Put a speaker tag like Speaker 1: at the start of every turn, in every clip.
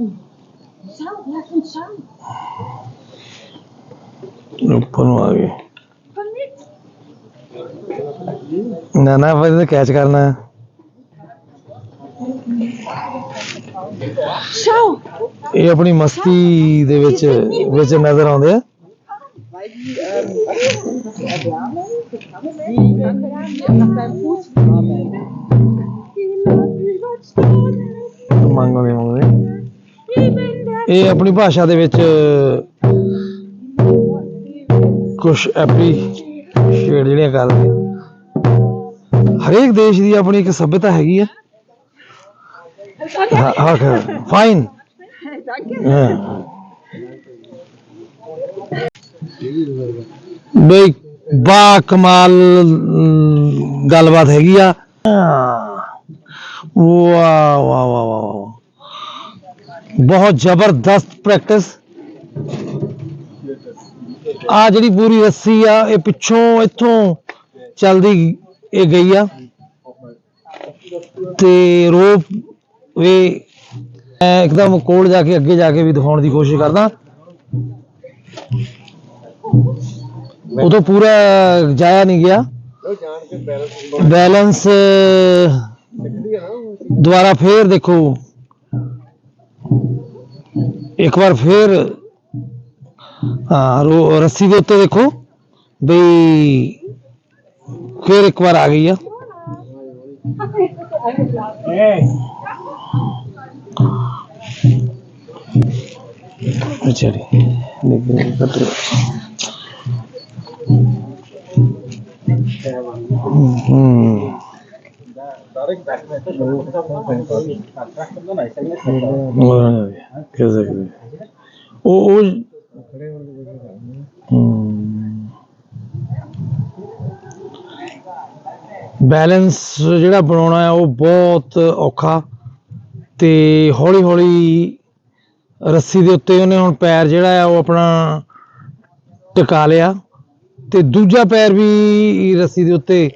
Speaker 1: Zo.
Speaker 2: ਉੱਪਰ ਨੂੰ ਆ ਗਏ. ਨਾ ਨਾ ਫਿਰ ਇਹਨੇ ਕੈਚ ਕਰਨਾ ਹੈ. ਇਹ ਆਪਣੀ ਮਸਤੀ ਦੇ ਵਿੱਚ ਵਿੱਚ ਨਜ਼ਰ ਆਉਂਦੇ ਆ ਮੰਗਦੇ ਮੰਗਦੇ ਇਹ ਆਪਣੀ ਭਾਸ਼ਾ ਦੇ ਵਿੱਚ ਕੁਝ ਐਪਰੀਸ਼ੀਏਟ ਜਿਹੜੀਆਂ ਕਰਦੇ ਹਰੇਕ ਦੇਸ਼ ਦੀ ਆਪਣੀ ਇੱਕ ਸਭਿਅਤਾ ਹੈਗੀ ਆ। ਹਾਂ ਫਾਈਨ ਬਈ, ਬਾ ਕਮਾਲ ਗੱਲਬਾਤ ਹੈਗੀ ਆ। ਵਾਹ ਵਾਹ ਵਾਹ ਵਾਹ। ਬਹੁਤ ਜ਼ਬਰਦਸਤ ਪ੍ਰੈਕਟਿਸ ਆ ਜਿਹੜੀ ਪੂਰੀ ਰੱਸੀ ਆ, ਇਹ ਪਿੱਛੋਂ ਇੱਥੋਂ ਚੱਲਦੀ ਇਹ ਗਈ ਆ। ਤੇ ਰੋਪ ਵੀ ਇੱਕਦਮ ਕੋਲ ਜਾ ਕੇ ਅੱਗੇ ਜਾ ਕੇ ਵੀ ਦਿਖਾਉਣ ਦੀ ਕੋਸ਼ਿਸ਼ ਕਰਦਾ। ਉਦੋਂ ਪੂਰਾ ਜਾਇਆ ਨਹੀਂ ਗਿਆ। ਬੈਲੈਂਸ ਦੁਬਾਰਾ ਫੇਰ ਦੇਖੋ। ਇੱਕ ਵਾਰ ਫੇਰ ਹਾਂ ਰੱਸੀ ਦੇ ਉੱਤੇ ਦੇਖੋ ਬਈ ਫੇਰ ਇੱਕ ਵਾਰ ਆ ਗਈ ਆ। ਅੱਛਾ ਜੀ ਹੂੰ। ਉਹ ਬੈਲੈਂਸ ਜਿਹੜਾ ਬਣਾਉਣਾ ਹੈ ਉਹ ਬਹੁਤ ਔਖਾ ਤੇ ਹੌਲੀ ਹੌਲੀ ਰੱਸੀ ਦੇ ਉੱਤੇ ਉਹਨੇ ਹੁਣ ਪੈਰ ਜਿਹੜਾ ਆ ਉਹ ਆਪਣਾ ਟਿਕਾ ਲਿਆ ਤੇ ਦੂਜਾ ਪੈਰ ਵੀ ਰੱਸੀ ਦੇ ਉੱਤੇ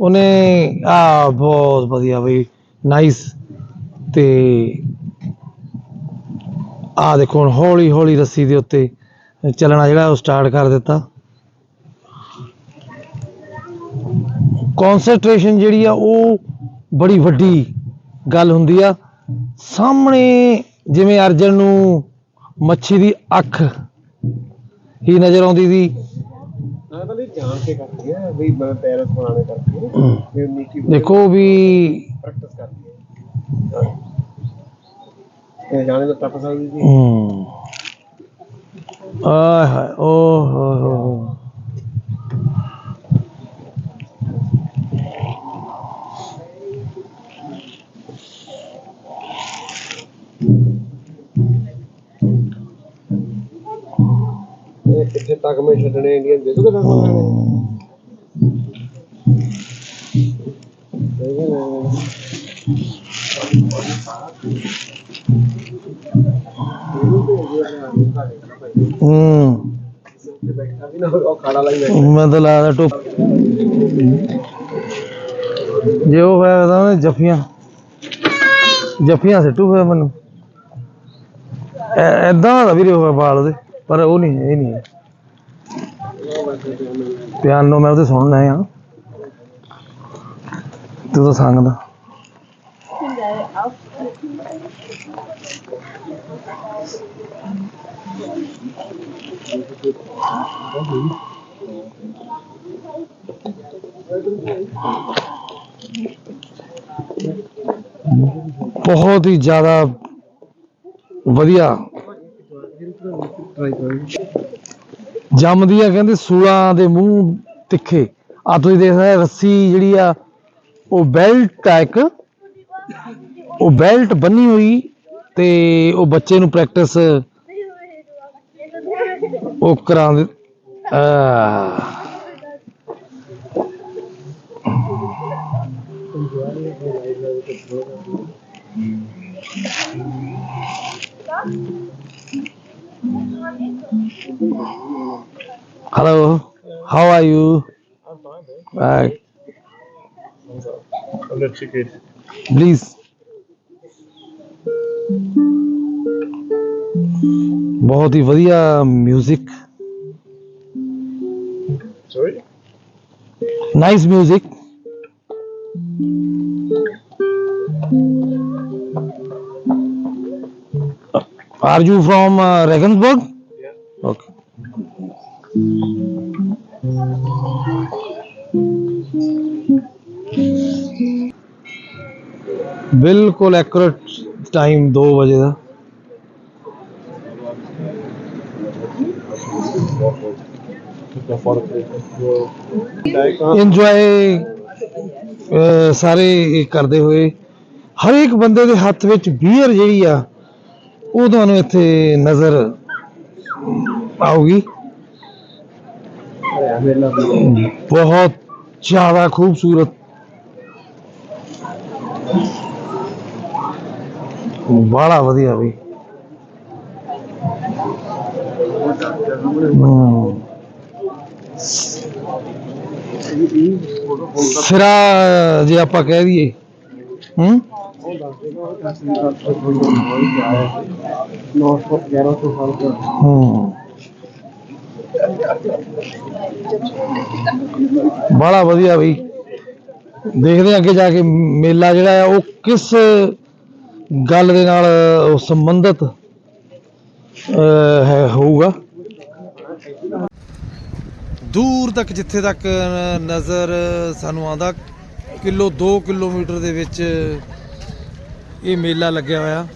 Speaker 2: ਉਹਨੇ ਆ ਬਹੁਤ ਵਧੀਆ ਬਈ ਨਾਈਸ ਤੇ ਆ ਦੇਖੋ ਹੁਣ ਹੌਲੀ ਹੌਲੀ ਰੱਸੀ ਦੇ ਉੱਤੇ ਚੱਲਣਾ ਜਿਹੜਾ ਉਹ ਸਟਾਰਟ ਕਰ ਦਿੱਤਾ। ਕਨਸੈਂਟਰੇਸ਼ਨ ਜਿਹੜੀ ਆ ਉਹ ਬੜੀ ਵੱਡੀ ਗੱਲ ਹੁੰਦੀ ਆ। ਸਾਹਮਣੇ ਜਿਵੇਂ ਅਰਜਨ ਨੂੰ ਮੱਛੀ ਦੀ ਅੱਖ ਹੀ ਨਜ਼ਰ ਆਉਂਦੀ ਸੀ
Speaker 3: ਜਾਣ ਕੇ ਕਰਦੀ ਹੈ ਵੀ ਮੈਂ ਪੈਰਸ ਬਣਾਣੇ ਕਰਕੇ ਵੀ ਉਨੀ ਕੀ
Speaker 2: ਦੇਖੋ ਵੀ
Speaker 3: ਪ੍ਰੈਕਟਿਸ ਕਰਦੀ ਹੈ। ਇਹ ਜਾਣੇ ਤਾਂ ਟੱਪ ਸਕਦੀ ਸੀ।
Speaker 2: ਹਮ, ਆਏ ਹਾਏ ਓ ਹੋ ਹੋ।
Speaker 3: ਕਿੱਥੇ ਮੈਂ ਛੱਡਣੇ ਇੰਡੀਅਨ ਦੇ ਦੂਗਾ ਤੱਕ
Speaker 2: ਹੂੰ। ਮੈਂ ਤਾਂ ਲਾਦਾ ਟੁੱਪ। ਜੇ ਉਹ ਹੋਇਆ ਤਾਂ ਉਹਨੇ ਜੱਫੀਆਂ। ਜੱਫੀਆਂ ਸਿੱਟੂ ਹੋਇਆ ਮੈਨੂੰ। ਐਦਾਂ ਦਾ ਵੀਰੇ ਹੋਇਆ ਬਾਲ ਉਹਦੇ ਪਰ ਉਹ ਨਹੀਂ, ਇਹ ਨਹੀਂ ਪਿਆਨੋ ਮੈਂ ਉਹਦੇ ਸੁਣਨਾ ਆ ਤੂੰ ਤਾਂ ਸੰਗਦਾ ਬਹੁਤ ਹੀ ਜ਼ਿਆਦਾ ਵਧੀਆ। ਜੰਮਦੀ ਆ ਕਹਿੰਦੇ ਸੂਲਾਂ ਦੇ ਮੂੰਹ ਤਿੱਖੇ। ਆ ਤੁਸੀਂ ਦੇਖ ਸਕਦੇ ਰੱਸੀ ਜਿਹੜੀ ਆ, ਉਹ ਬੈਲਟ ਆ ਇੱਕ। ਉਹ ਬੈਲਟ ਬੰਨੀ ਹੋਈ ਤੇ ਉਹ ਬੱਚੇ ਨੂੰ ਪ੍ਰੈਕਟਿਸ ਉਹ ਕਰਾਉਂਦੇ ਆ Hello, how are you? Uh,
Speaker 3: Let's check it.
Speaker 2: please. ਬਹੁਤ ਹੀ ਵਧੀਆ 뮤직
Speaker 3: sorry
Speaker 2: nice 뮤직 Are you from uh, Regensburg? Okay. ਬਿਲਕੁਲ ਐਕੂਰੇਟ ਟਾਈਮ 2 ਵਜੇ ਦਾ ਇੰਜੋਏ ਸਾਰੇ ਕਰਦੇ ਹੋਏ ਹਰ ਇੱਕ ਬੰਦੇ ਦੇ ਹੱਥ ਵਿੱਚ ਬੀਅਰ ਜਿਹੜੀ ਆ ਉਹ ਤੁਹਾਨੂੰ ਇੱਥੇ ਨਜ਼ਰ ਆਊਗੀ। ਬਹੁਤ ਜ਼ਿਆਦਾ ਖੂਬਸੂਰਤ। ਬੜਾ ਵਧੀਆ ਵੀ। ਸਿਰਾ ਜੇ ਆਪਾਂ ਕਹਿ ਦਈਏ, ਹੂੰ।
Speaker 3: ਨੌ ਸੌ ਗਿਆਰਾਂ ਸੌ ਸਾਲ ਦਾ
Speaker 2: ਹੂੰ। ਬੜਾ ਵਧੀਆ ਬਈ। ਦੇਖਦੇ ਅੱਗੇ ਜਾ ਕੇ ਮੇਲਾ ਜਿਹੜਾ ਆ, ਉਹ ਕਿਸ ਗੱਲ ਦੇ ਨਾਲ ਸੰਬੰਧਿਤ ਹੈ, ਹੋਊਗਾ। ਦੂਰ ਤੱਕ, ਜਿੱਥੇ ਤੱਕ ਨਜ਼ਰ ਸਾਨੂੰ ਆਉਂਦਾ, ਕਿਲੋ 2 ਕਿਲੋਮੀਟਰ ਦੇ ਵਿੱਚ ਇਹ ਮੇਲਾ ਲੱਗਿਆ ਹੋਇਆ।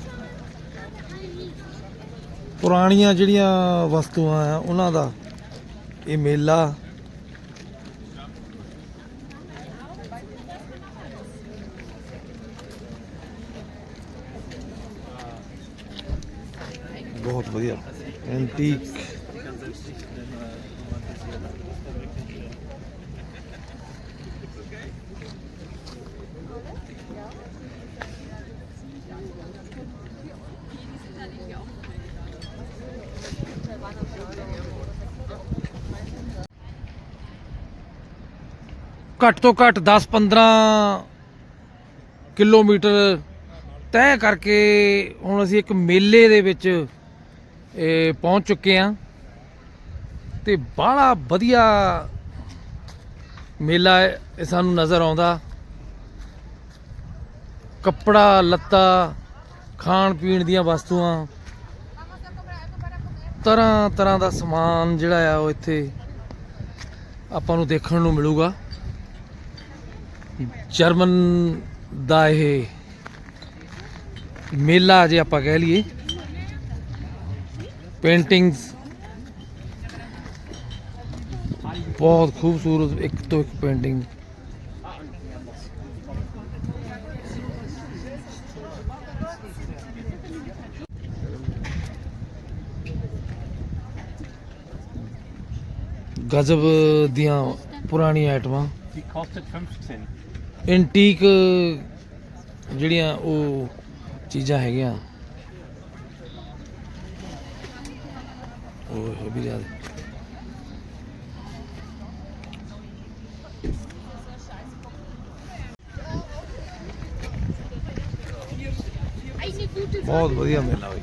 Speaker 2: ਪੁਰਾਣੀਆਂ ਜਿਹੜੀਆਂ ਵਸਤੂਆਂ ਆ, ਉਹਨਾਂ ਦਾ ਇਹ ਮੇਲਾ। ਬਹੁਤ ਵਧੀਆ। ਐਂਟੀਕ ਘੱਟ ਤੋਂ ਘੱਟ 10-15 ਕਿਲੋਮੀਟਰ ਤੈਅ ਕਰਕੇ ਹੁਣ ਅਸੀਂ ਇੱਕ ਮੇਲੇ ਦੇ ਵਿੱਚ, ਇਹ, ਪਹੁੰਚ ਚੁੱਕੇ ਹਾਂ। ਤੇ ਬੜਾ ਵਧੀਆ ਮੇਲਾ ਇਹ ਸਾਨੂੰ ਨਜ਼ਰ ਆਉਂਦਾ। ਕੱਪੜਾ, ਲੱਤਾ, ਖਾਣ ਪੀਣ ਦੀਆਂ ਵਸਤੂਆਂ, ਤਰ੍ਹਾਂ ਤਰ੍ਹਾਂ ਦਾ ਸਮਾਨ ਜਿਹੜਾ ਆ ਉਹ ਇੱਥੇ ਆਪਾਂ ਨੂੰ ਦੇਖਣ ਨੂੰ ਮਿਲੂਗਾ। ਜਰਮਨ ਦਾ ਇਹ ਮੇਲਾ ਜੇ ਆਪਾਂ ਕਹਿ ਲਈਏ ਪੇਂਟਿੰਗਸ ਬਹੁਤ ਖੂਬਸੂਰਤ ਇੱਕ ਤੋਂ ਇੱਕ ਪੇਂਟਿੰਗ ਗਜ਼ਬ ਦੀਆਂ ਪੁਰਾਣੀਆਂ ਆਈਟਮਾਂ
Speaker 3: Die kostet 15.
Speaker 2: ਐਂਟੀਕ ਜਿਹੜੀਆਂ ਉਹ ਚੀਜ਼ਾਂ ਹੈਗੀਆਂ। ਉਹ ਵੀ ਜ਼ਿਆਦਾ ਬਹੁਤ ਵਧੀਆ ਮੇਲਾ ਹੋਈ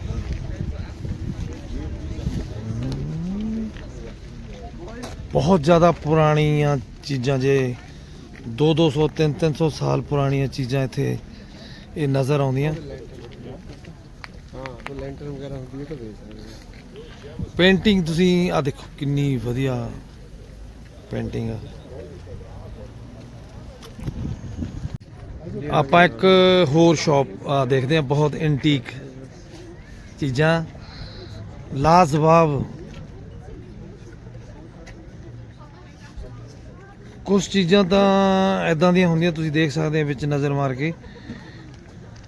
Speaker 2: ਬਹੁਤ ਜ਼ਿਆਦਾ ਪੁਰਾਣੀਆਂ ਚੀਜ਼ਾਂ ਜੇ 2-200 3-300 ਸਾਲ ਪੁਰਾਣੀਆਂ ਚੀਜ਼ਾਂ ਇੱਥੇ ਇਹ ਨਜ਼ਰ ਆਉਂਦੀਆਂ।
Speaker 3: ਹਾਂ ਕੋਈ ਲੈਂਟਰ ਵਗੈਰਾ ਹੁੰਦੀ ਹੈ ਤਾਂ ਵੇਚ ਸਕਦੇ
Speaker 2: ਪੇਂਟਿੰਗ ਤੁਸੀਂ ਆ ਦੇਖੋ ਕਿੰਨੀ ਵਧੀਆ ਪੇਂਟਿੰਗ ਆ। ਆਪਾਂ ਇੱਕ ਹੋਰ ਸ਼ਾਪ ਆ ਦੇਖਦੇ ਆ ਬਹੁਤ ਐਂਟੀਕ ਚੀਜ਼ਾਂ। ਲਾਜਵਾਬ ਕੁਝ ਚੀਜ਼ਾਂ ਤਾਂ ਐਦਾਂ ਦੀਆਂ ਹੁੰਦੀਆਂ, ਤੁਸੀਂ ਦੇਖ ਸਕਦੇ ਆ ਵਿੱਚ ਨਜ਼ਰ ਮਾਰ ਕੇ,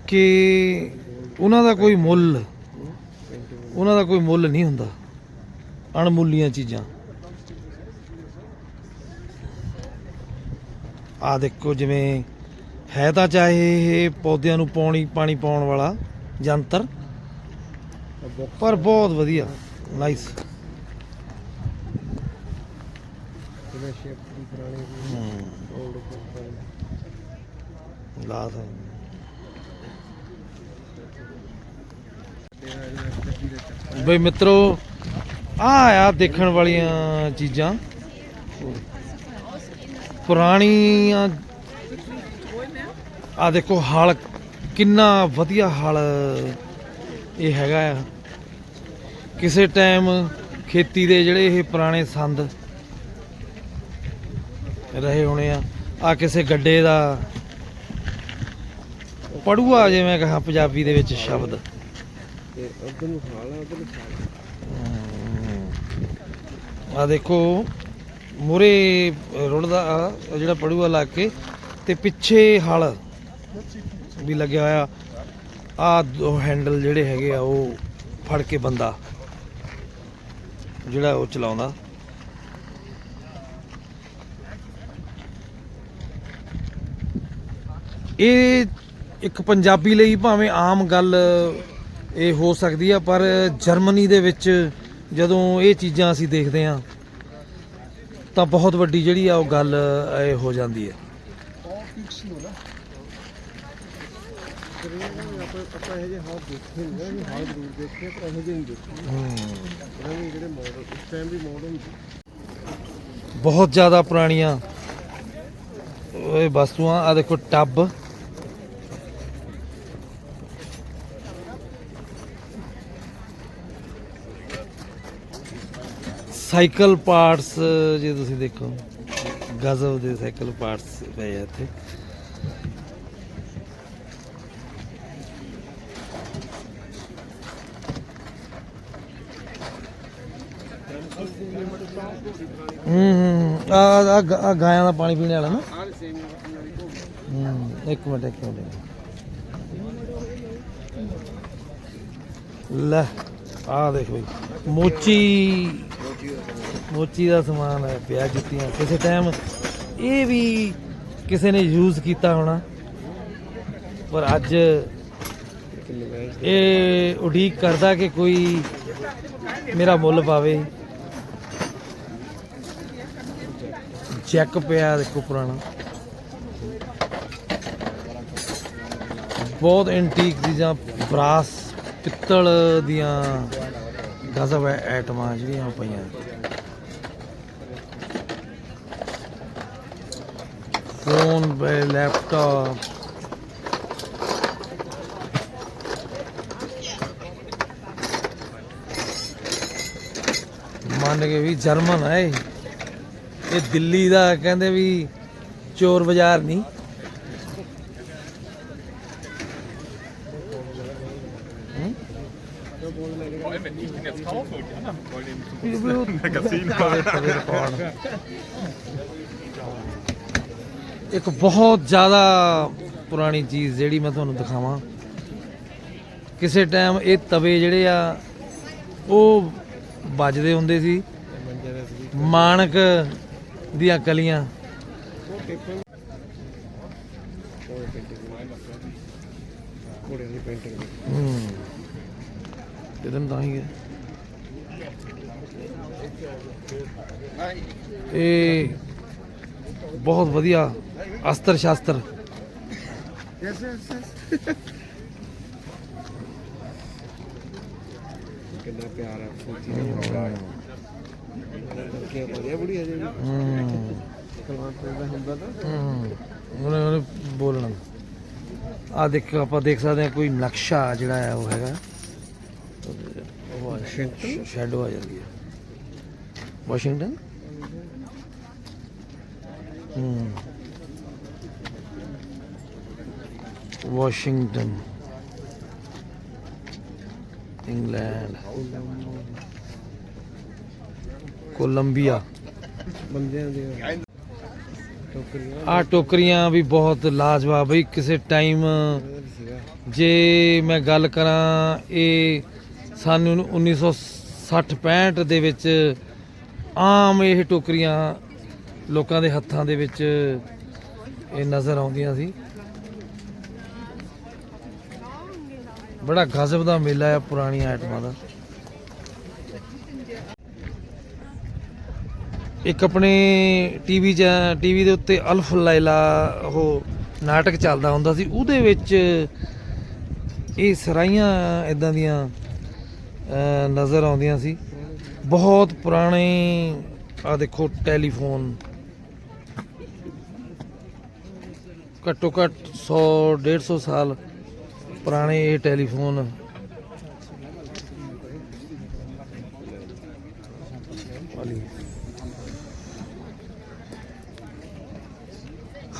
Speaker 2: ਕਿ ਉਹਨਾਂ ਦਾ ਕੋਈ ਮੁੱਲ, ਉਹਨਾਂ ਦਾ ਕੋਈ ਮੁੱਲ ਨਹੀਂ ਹੁੰਦਾ, ਅਣਮੁੱਲੀਆਂ ਚੀਜ਼ਾਂ। ਆ ਦੇਖੋ, ਜਿਵੇਂ ਹੈ ਤਾਂ ਚਾਹੇ ਇਹ ਪੌਦਿਆਂ ਨੂੰ ਪਾਣੀ ਪਾਣੀ ਪਾਉਣ ਵਾਲਾ ਯੰਤਰ, ਪਰ ਬਹੁਤ ਵਧੀਆ ਨਾਈਸ
Speaker 3: ਜਿਵੇਂ ਸ਼ੇਪ ਦੀ ਪੁਰਾਣੀ 올ਡ
Speaker 2: ਲਾਸ
Speaker 3: ਤੇਰਾ
Speaker 2: ਬਈ ਮਿੱਤਰੋ, ਆ ਆ ਦੇਖਣ ਵਾਲੀਆਂ ਚੀਜ਼ਾਂ। ਪੁਰਾਣੀਆਂ ਆ ਦੇਖੋ ਹਾਲ, ਕਿੰਨਾ ਵਧੀਆ ਹਲ ਇਹ ਹੈਗਾ ਆ। ਕਿਸੇ ਟਾਈਮ ਖੇਤੀ ਦੇ ਜਿਹੜੇ ਇਹ ਪੁਰਾਣੇ ਸੰਦ ਰਹੇ ਹੋਣੇ ਆ ਆ ਕਿਸੇ ਗੱਡੇ ਦਾ ਪੜੂਆ ਜਿਵੇਂ ਕਹਾ ਪੰਜਾਬੀ ਦੇ ਵਿੱਚ ਸ਼ਬਦ।
Speaker 3: ਤੇ ਉਧਰ ਨੂੰ ਖਾ ਲਾ ਉਧਰ ਨੂੰ ਖਾ ਲਾ।
Speaker 2: ਆ ਦੇਖੋ ਮੂਰੇ ਰੁੜਦਾ ਆ ਜਿਹੜਾ ਪੜੂਆ ਲਾ ਕੇ ਤੇ ਪਿੱਛੇ ਹਲ ਵੀ ਲੱਗਿਆ ਹੋਇਆ। ਆ ਦੋ ਹੈਂਡਲ ਜਿਹੜੇ ਹੈਗੇ ਆ ਉਹ ਫੜ ਕੇ ਬੰਦਾ ਜਿਹੜਾ ਉਹ ਚਲਾਉਂਦਾ। ਇਹ ਇੱਕ ਪੰਜਾਬੀ ਲਈ ਭਾਵੇਂ ਆਮ ਗੱਲ ਇਹ ਹੋ ਸਕਦੀ ਆ, ਪਰ ਜਰਮਨੀ ਦੇ ਵਿੱਚ ਜਦੋਂ ਇਹ ਚੀਜ਼ਾਂ ਅਸੀਂ ਦੇਖਦੇ ਆ, ਤਾਂ ਬਹੁਤ ਵੱਡੀ ਜਿਹੜੀ ਆ ਉਹ ਗੱਲ ਇਹ ਹੋ ਜਾਂਦੀ ਹੈ ਬਹੁਤ ਜ਼ਿਆਦਾ ਪੁਰਾਣੀਆਂ ਇਹ ਵਸਤੂਆਂ ਆ ਦੇਖੋ ਟੱਬ। ਸਾਈਕਲ ਪਾਰਟਸ, ਜੇ ਤੁਸੀਂ ਦੇਖੋ, ਗਜ਼ਬ ਦੇ ਸਾਈਕਲ ਪਾਰਟਸ ਪਏ ਆ ਇੱਥੇ। ਹੂੰ ਹੂੰ ਆ ਆ ਗਾਇਆਂ ਦਾ ਪਾਣੀ ਪੀਣ ਵਾਲਾ ਨਾ? ਹੂੰ, ਇੱਕ ਮਿੰਟ ਇੱਕ ਮਿੰਟ। ਲੈ ਆ ਦੇਖੋ ਬਈ। ਮੋਚੀ ਮੋਚੀ ਦਾ ਸਮਾਨ ਹੈ ਪਿਆ ਜੁੱਤੀਆਂ, ਕਿਸੇ ਟਾਈਮ ਇਹ ਵੀ ਕਿਸੇ ਨੇ ਯੂਜ਼ ਕੀਤਾ ਹੋਣਾ। ਪਰ ਅੱਜ ਇਹ ਉਡੀਕ ਕਰਦਾ ਕਿ ਕੋਈ ਮੇਰਾ ਮੁੱਲ ਪਾਵੇ। ਚੈੱਕ ਪਿਆ ਦੇਖੋ ਪੁਰਾਣਾ। ਬਹੁਤ ਐਂਟੀਕ ਚੀਜ਼ਾਂ ਬਰਾਸ ਪਿੱਤਲ ਦੀਆਂ ਗਜ਼ਬ ਐ- ਐਟਮਾਂ ਜਿਹੜੀਆਂ ਪਈਆਂ। ਫੋਨ ਬੈ ਲੈਪਟਾਪ। ਮੰਨ ਕੇ ਵੀ ਜਰਮਨ ਹੈ ਇਹ। ਇਹ ਦਿੱਲੀ ਦਾ ਕਹਿੰਦੇ ਵੀ ਚੋਰ ਬਾਜ਼ਾਰ ਨਹੀਂ। ਵੀ- ਵੀ ਉਹ ਤਵੇ- ਤਵੇ ਰਿਕਾਰਡ। ਇੱਕ ਬਹੁਤ ਜ਼ਿਆਦਾ ਪੁਰਾਣੀ ਚੀਜ਼ ਜਿਹੜੀ ਮੈਂ ਤੁਹਾਨੂੰ ਦਿਖਾਵਾਂ। ਕਿਸੇ ਟਾਈਮ ਇਹ ਤਵੇ ਜਿਹੜੇ ਆ ਉਹ ਵੱਜਦੇ ਹੁੰਦੇ ਸੀ। ਮਾਣਕ ਦੀਆਂ ਕਲੀਆਂ।
Speaker 3: ਕੋੜੇ ਦੀ ਪੇਂਟਿੰਗ।
Speaker 2: ਹੂੰ। ਕਿਦਨ ਤਾਂ ਹੀ ਗਏ ਇਹ ਬਹੁਤ ਵਧੀਆ ਅਸਤਰ ਸ਼ਾਸਤਰ।
Speaker 3: ਯੈਸ ਯੈਸ ਕਿੰਨਾ ਪਿਆਰ ਹੈ ਸੋਚੀ ਦਾ ਕਿ ਵਧੀਆ ਬੁੜੀ ਹੈ ਜੀ
Speaker 2: ਹੂੰ।
Speaker 3: ਕਲਵਾਂ ਦਾ ਹੁੰਦਾ ਤਾਂ।
Speaker 2: ਹੂੰ। ਉਹਨੇ ਉਹਨੇ ਬੋਲਣਾ। ਆ ਦੇਖੋ ਆਪਾਂ ਦੇਖ ਸਕਦੇ ਹਾਂ ਕੋਈ ਨਕਸ਼ਾ ਜਿਹੜਾ ਹੈ ਉਹ ਹੈਗਾ। ਉਹ ਸ਼ੈਡੋ ਆ ਜਾਂਦੀ ਹੈ ਵਾਸ਼ਿੰਗਟਨ ਹੂੰ ਵਾਸ਼ਿੰਗਟਨ ਇੰਗਲੈਂਡ ਕੋਲੰਬੀਆ
Speaker 3: ਬੰਦਿਆਂ ਦੇ ਟੋਕਰੀਆਂ
Speaker 2: ਆ ਟੋਕਰੀਆਂ ਵੀ ਬਹੁਤ ਲਾਜਵਾਬ ਬਈ ਕਿਸੇ ਟਾਈਮ
Speaker 3: ਉਹਦਾ ਵੀ ਸੀਗਾ
Speaker 2: ਜੇ ਮੈਂ ਗੱਲ ਕਰਾਂ ਇਹ ਸਾਨੂੰ 1960 65 ਦੇ ਵਿੱਚ ਆਮ ਇਹ ਟੋਕਰੀਆਂ ਲੋਕਾਂ ਦੇ ਹੱਥਾਂ ਦੇ ਵਿੱਚ ਇਹ ਨਜ਼ਰ ਆਉਂਦੀਆਂ ਸੀ। ਬੜਾ ਗਜ਼ਬ ਦਾ ਮੇਲਾ ਹੈ ਪੁਰਾਣੀਆਂ ਆਈਟਮਾਂ ਦਾ। ਇੱਕ ਆਪਣੇ ਟੀਵੀ ਚ ਟੀਵੀ ਦੇ ਉੱਤੇ ਅਲਫ ਲਾਇਲਾ ਉਹ ਨਾਟਕ ਚੱਲਦਾ ਹੁੰਦਾ ਸੀ। ਉਹਦੇ ਵਿੱਚ ਇਹ ਸਰਾਈਆਂ ਇਦਾਂ ਦੀਆਂ ਨਜ਼ਰ ਆਉਂਦੀਆਂ ਸੀ। ਬਹੁਤ ਪੁਰਾਣੇ ਆ ਦੇਖੋ ਟੈਲੀਫੋਨ ਘੱਟੋ ਘੱਟ 100 150 ਸਾਲ ਪੁਰਾਣੇ ਇਹ ਟੈਲੀਫੋਨ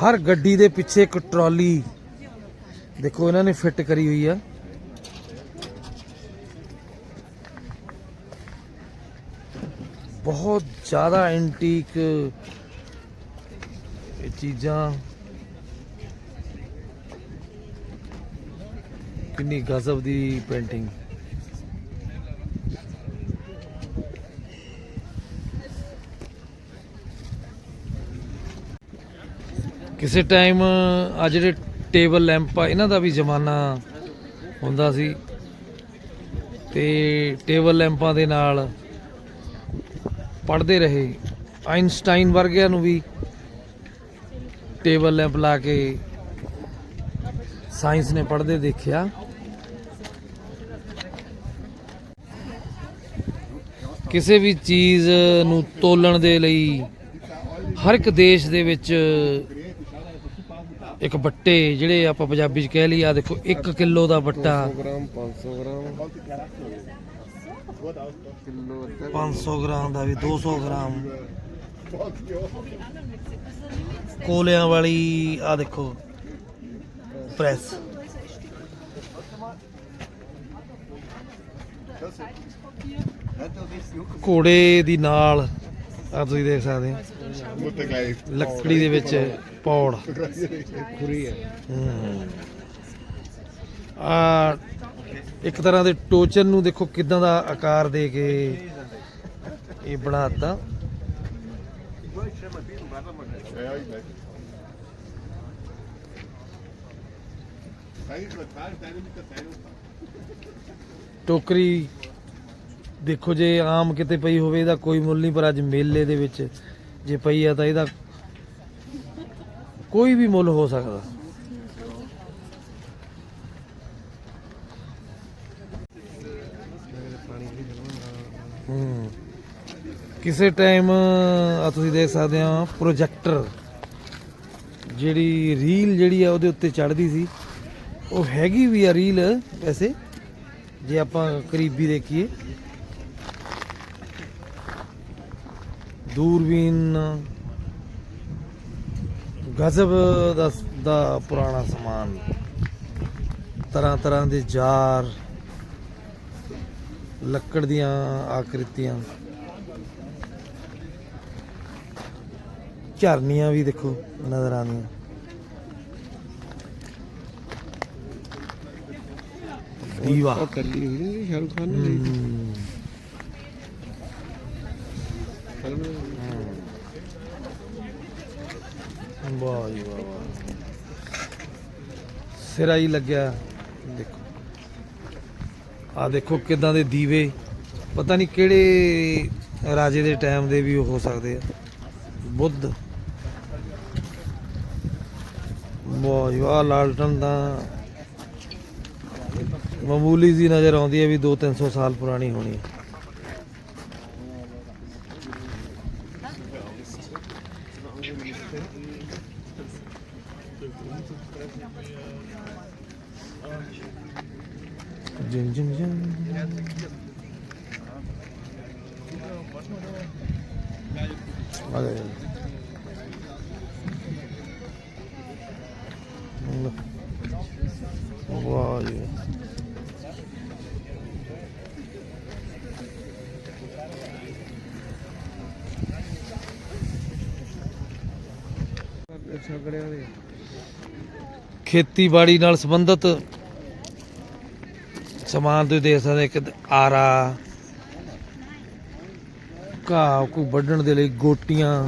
Speaker 2: ਹਰ ਗੱਡੀ ਦੇ ਪਿੱਛੇ ਇੱਕ ਟਰਾਲੀ। ਦੇਖੋ, ਇਹਨਾਂ ਨੇ ਫਿੱਟ ਕਰੀ ਹੋਈ ਆ। ਬਹੁਤ ਜ਼ਿਆਦਾ ਐਂਟੀਕ ਇਹ ਚੀਜ਼ਾਂ। ਕਿੰਨੀ ਗਜ਼ਬ ਦੀ ਪੇਂਟਿੰਗ ਕਿਸੇ ਟਾਈਮ ਆ ਜਿਹੜੇ ਟੇਬਲ ਲੈਂਪ ਆ, ਇਹਨਾਂ ਦਾ ਵੀ ਜ਼ਮਾਨਾ ਹੁੰਦਾ ਸੀ। ਤੇ ਟੇਬਲ ਲੈਂਪਾਂ ਦੇ ਨਾਲ ਪੜ੍ਹਦੇ ਰਹੇ। ਆਇਨਸਟਾਈਨ ਵਰਗਿਆਂ ਨੂੰ ਵੀ ਟੇਬਲ ਲੈਂਪ ਲਾ ਕੇ ਸਾਇੰਸ ਨੇ ਪੜ੍ਹਦੇ ਦੇਖਿਆ। ਕਿਸੇ ਵੀ ਚੀਜ਼ ਨੂੰ ਤੋਲਣ ਦੇ ਲਈ ਹਰ ਇੱਕ ਦੇਸ਼ ਦੇ ਵਿੱਚ ਇੱਕ ਬੱਟੇ ਜਿਹੜੇ ਆਪਾਂ ਪੰਜਾਬੀ ਚ ਕਹਿ ਲਈ ਆ ਦੇਖੋ 1 ਕਿਲੋ ਦਾ ਬੱਟਾ
Speaker 3: 100 ਗ੍ਰਾਮ 500 ਗ੍ਰਾਮ ਕਿਲੋ ਅੱਧਾ
Speaker 2: 500 ਗ੍ਰਾਮ ਦਾ ਵੀ 200 ਗ੍ਰਾਮ। ਕੋਲਿਆਂ ਵਾਲੀ ਆ ਦੇਖੋ ਪ੍ਰੈਸ। ਘੋੜੇ ਦੀ ਨਾਲ ਆ ਤੁਸੀਂ ਦੇਖ ਸਕਦੇ ਹੋ। ਲੱਕੜੀ ਦੇ ਵਿੱਚ ਪੌੜ।
Speaker 3: ਖੁਰੀ ਹੈ।
Speaker 2: ਆ ਇੱਕ ਤਰ੍ਹਾਂ ਦੇ ਟੋਚਨ ਨੂੰ ਦੇਖੋ ਕਿਦਾਂ ਦਾ ਆਕਾਰ ਦੇ ਕੇ ਇਹ ਬਣਾਤਾ। ਟੋਕਰੀ ਦੇਖੋ ਜੇ ਆਮ ਕਿਤੇ ਪਈ ਹੋਵੇ ਇਹਦਾ ਕੋਈ ਮੁੱਲ ਨਹੀਂ, ਪਰ ਅੱਜ ਮੇਲੇ ਦੇ ਵਿੱਚ ਜੇ ਪਈ ਆ ਤਾਂ ਇਹਦਾ ਕੋਈ ਵੀ ਮੁੱਲ ਹੋ ਸਕਦਾ। ਹੂੰ ਕਿਸੇ ਟਾਈਮ ਆ ਤੁਸੀਂ ਦੇਖ ਸਕਦੇ ਆ ਪ੍ਰੋਜੈਕਟਰ ਜਿਹੜੀ ਰੀਲ ਜਿਹੜੀ ਆ, ਉਹਦੇ ਉੱਤੇ ਚੜਦੀ ਸੀ। ਉਹ ਹੈਗੀ ਵੀ ਆ ਰੀਲ ਵੈਸੇ, ਜੇ ਆਪਾਂ ਕਰੀਬੀ ਦੇਖੀਏ। ਦੂਰਬੀਨ, ਗਜ਼ਬ ਦਾ ਦਾ ਪੁਰਾਣਾ ਸਮਾਨ। ਤਰ੍ਹਾਂ ਤਰ੍ਹਾਂ ਦੇ ਜਾਰ ਲੱਕੜ ਦੀਆਂ ਆਕ੍ਰਿਤੀਆਂ। ਝਰਨੀਆਂ ਵੀ ਦੇਖੋ ਨਜ਼ਰ ਆਉਂਦੀਆਂ। ਦੀਵਾ।
Speaker 3: ਉਹ ਕੱਲੀ ਹੋਈ ਨਹੀਂ ਸ਼ਾਹਰੁਖ ਖਾਨ ਨੇ ਲਈ
Speaker 2: ਹਮ,
Speaker 3: ਫਿਲਮ
Speaker 2: ਵਾਹ ਜੀ ਵਾਹ ਵਾਹ। ਸਿਰਾ ਹੀ ਲੱਗਿਆ। ਆ ਦੇਖੋ ਕਿਦਾਂ ਦੇ ਦੀਵੇ, ਪਤਾ ਨਹੀਂ ਕਿਹੜੇ ਰਾਜੇ ਦੇ ਟਾਈਮ ਦੇ ਵੀ ਉਹ ਹੋ ਸਕਦੇ ਆ। ਬੁੱਧ। ਵਾਹ ਲਾਲਟਨ ਦਾ ਮਾਮੂਲੀ ਜੀ ਨਜ਼ਰ ਆਉਂਦੀ ਹੈ ਵੀ 2-300 ਸਾਲ ਪੁਰਾਣੀ ਹੋਣੀ ਹੈ। ਜਿੰ ਜਿੰ ਜਿੰ ਆ ਗਿਆ ਵਾਹ ਜੀ
Speaker 3: ਛਗੜਿਆਂ
Speaker 2: ਖੇਤੀਬਾੜੀ ਨਾਲ ਸੰਬੰਧਿਤ ਸਮਾਨ ਤੁਸੀਂ ਦੇਖ ਸਕਦੇ ਇੱਕ ਆਰਾ, ਘਾਹ ਕੋ ਵੱਢਣ ਦੇ ਲਈ ਗੋਟੀਆਂ।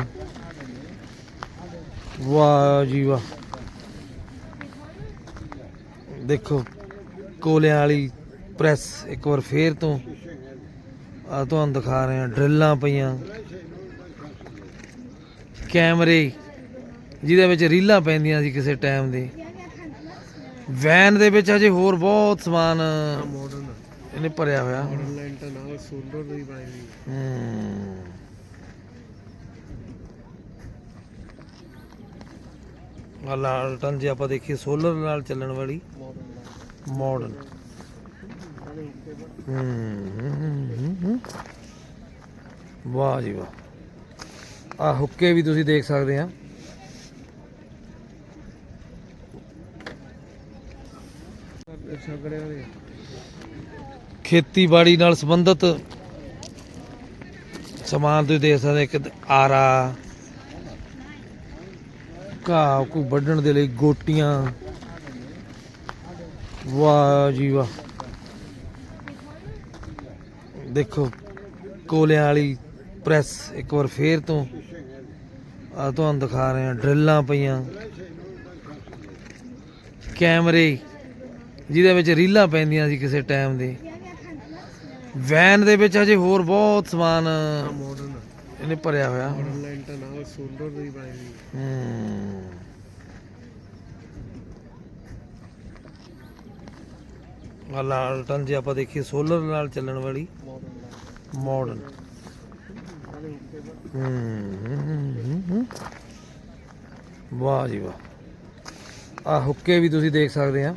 Speaker 2: ਵਾਹ ਜੀ ਵਾਹ। ਦੇਖੋ, ਕੋਲਿਆਂ ਵਾਲੀ ਪ੍ਰੈਸ ਇੱਕ ਵਾਰ ਫੇਰ ਤੋਂ, ਆ ਤੁਹਾਨੂੰ ਦਿਖਾ ਰਹੇ ਹਾਂ, ਡਰਿੱਲਾਂ ਪਈਆਂ। ਕੈਮਰੇ ਜਿਹਦੇ ਵਿੱਚ ਰੀਲਾਂ ਪੈਂਦੀਆਂ ਸੀ ਕਿਸੇ ਟਾਈਮ ਦੇ। ਵੈਨ ਦੇ ਵਿੱਚ ਅਜੇ ਹੋਰ ਬਹੁਤ ਸਮਾਨ
Speaker 3: ਮਾਡਰਨ
Speaker 2: ਇਹਨੇ ਭਰਿਆ ਹੋਇਆ।
Speaker 3: ਮਾਡਲ ਲੈਂਟਰ ਨਾਲ ਸੋਲਰ ਦੀ ਬਣਾਈ ਹੋਈ
Speaker 2: ਹੂੰ। ਆ ਲਾਲਟਨ ਜੇ ਆਪਾਂ ਦੇਖੀਏ ਸੋਲਰ ਨਾਲ ਚੱਲਣ ਵਾਲੀ। ਹੂੰ। ਵਾਹ ਜੀ ਵਾਹ। ਆ ਹੁੱਕੇ ਵੀ ਤੁਸੀਂ ਦੇਖ ਸਕਦੇ ਆ
Speaker 3: ਦਾ ਛਗੜਿਆਂ ਦੇ
Speaker 2: ਖੇਤੀਬਾੜੀ ਨਾਲ ਸੰਬੰਧਿਤ ਸਮਾਨ ਤੁਸੀਂ ਦੇਖ ਸਕਦੇ ਇੱਕ ਆਰਾ, ਘਾਹ ਕੋਈ ਵੱਢਣ ਦੇ ਲਈ ਗੋਟੀਆਂ। ਵਾਹ ਜੀ ਵਾਹ। ਦੇਖੋ, ਕੋਲਿਆਂ ਵਾਲੀ ਪ੍ਰੈਸ ਇੱਕ ਵਾਰ ਫੇਰ ਤੋਂ ਆ ਤੁਹਾਨੂੰ ਦਿਖਾ ਰਹੇ ਹਾਂ, ਡਰਿੱਲਾਂ ਪਈਆਂ। ਕੈਮਰੇ ਜਿਹਦੇ ਵਿੱਚ ਰੀਲਾਂ ਪੈਂਦੀਆਂ ਸੀ ਕਿਸੇ ਟਾਈਮ ਦੇ। ਵੈਨ ਦੇ ਵਿੱਚ ਅਜੇ ਹੋਰ ਬਹੁਤ ਸਮਾਨ ਇਹਨੇ ਭਰਿਆ ਹੋਇਆ। ਹੂੰ। ਆ ਲਾਲਟਨ ਜੇ ਆਪਾਂ ਦੇਖੀਏ ਸੋਲਰ ਨਾਲ ਚੱਲਣ ਵਾਲੀ। ਹੂੰ। ਵਾਹ ਜੀ ਵਾਹ। ਆ ਹੁੱਕੇ ਵੀ ਤੁਸੀਂ ਦੇਖ ਸਕਦੇ ਆ।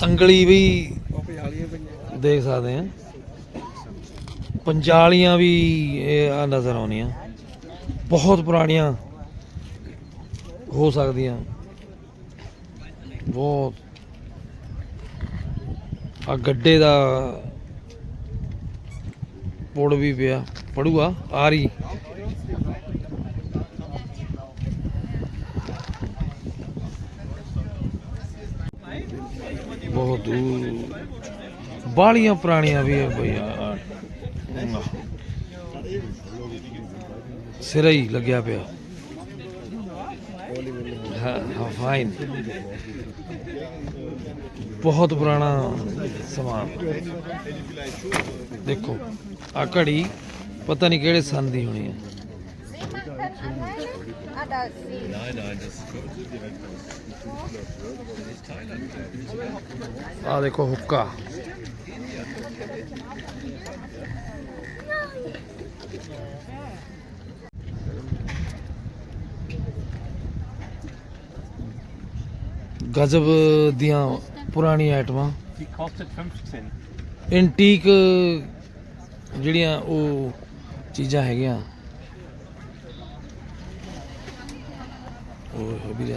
Speaker 2: ਤੰਗਲੀ ਵੀ ਦੇਖ ਸਕਦੇ ਆ। ਪੰਜਾਲੀਆਂ ਵੀ ਇਹ ਆ ਨਜ਼ਰ ਆਉਣੀਆਂ। ਬਹੁਤ ਪੁਰਾਣੀਆਂ ਹੋ ਸਕਦੀਆਂ। ਬਹੁਤ। ਆ ਗੱਡੇ ਦਾ ਪੁੜ ਵੀ ਪਿਆ। ਪੜੂਆ ਆ ਰਹੀ ਬਹੁਤ ਦੂਰ। ਬਾਲੀਆਂ ਪੁਰਾਣੀਆਂ ਵੀ ਹੈ ਬਈ ਯਾਰ ਸਿਰਾ ਹੀ ਲੱਗਿਆ ਪਿਆ। ਹਾਂ ਫਾਈਨ ਬਹੁਤ ਪੁਰਾਣਾ ਸਮਾਨ। ਦੇਖੋ ਆ ਘੜੀ ਪਤਾ ਨਹੀਂ ਕਿਹੜੇ ਸੰਨ ਦੀ ਹੋਣੀ ਹੈ
Speaker 1: Ada sie.
Speaker 2: ਆ ਦੇਖੋ ਹੁੱਕਾ ਗਜ਼ਬ ਦੀਆਂ ਪੁਰਾਣੀਆਂ ਆਈਟਮਾਂ
Speaker 4: Die kostet 15.
Speaker 2: ਐਂਟੀਕ ਜਿਹੜੀਆਂ ਉਹ ਚੀਜ਼ਾਂ ਹੈਗੀਆਂ ਉਹ ਵੀ